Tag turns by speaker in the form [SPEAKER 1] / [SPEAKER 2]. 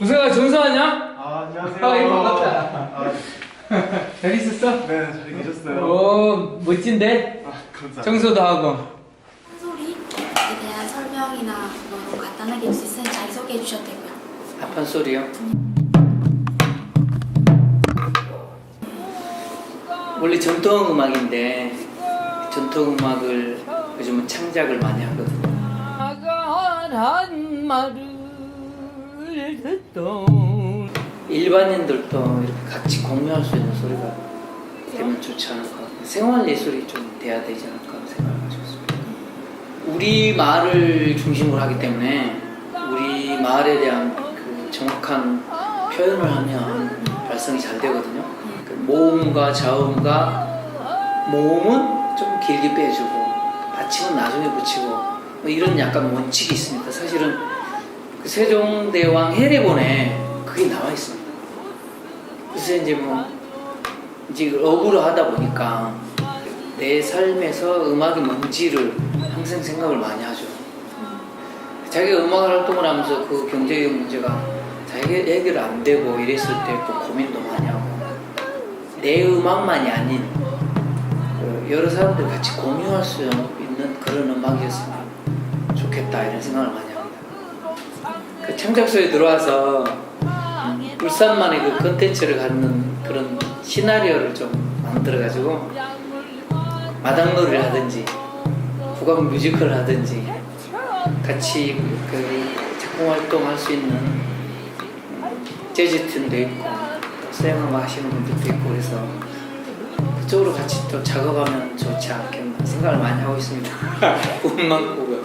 [SPEAKER 1] 우승아 전수하냐?
[SPEAKER 2] 아 안녕하세요.
[SPEAKER 1] 아, 이거 반갑다.
[SPEAKER 2] 아,
[SPEAKER 1] 잘 있었어?
[SPEAKER 2] 네, 잘 계셨어요.
[SPEAKER 1] 오 멋진데?
[SPEAKER 2] 아, 감사합니다.
[SPEAKER 1] 청소도 하고
[SPEAKER 3] 소리에 대한 설명이나 뭐 간단하게 있으면 잘 소개해 주셔도 되고요.
[SPEAKER 1] 합판 소리요? 원래 전통 음악인데 전통 음악을 요즘은 창작을 많이 하거든요. 한 말을 듣던 일반인들도 이렇게 같이 공유할 수 있는 소리가 되면 좋지 않을까. 생활 예술이 좀 돼야 되지 않을까 생각하고 있습니다. 우리 말을 중심으로 하기 때문에 우리 말에 대한 그 정확한 표현을 하면 발성이 잘 되거든요. 그 모음과 자음과 모음은 좀 길게 빼주고 받침은 나중에 붙이고 뭐 이런 약간 원칙이 있습니다. 사실은 그 세종대왕 해례본에 그게 나와 있습니다. 그래서 이제 뭐 이제 어부를 하다 보니까 내 삶에서 음악이 뭔지를 항상 생각을 많이 하죠. 자기가 음악 활동을 하면서 그 경제적 문제가 자기가 해결 안 되고 이랬을 때 또 고민도 많이 하고 내 음악만이 아닌 그 여러 사람들 같이 공유할 수 있는 그런 음악이었으면 좋겠다 이런 생각을 많이 합니다. 그 창작소에 들어와서 음, 울산만의 그 컨텐츠를 갖는 그런 시나리오를 좀 만들어가지고 마당놀이를 하든지 국악 뮤지컬을 하든지 같이 그 작품 활동할 수 있는 재즈 팀도 있고 또 수영음악 하시는 분들도 있고 그래서 그쪽으로 같이 또 작업하면 좋지 않겠나 생각을 많이 하고 있습니다. 꿈만 꾸고.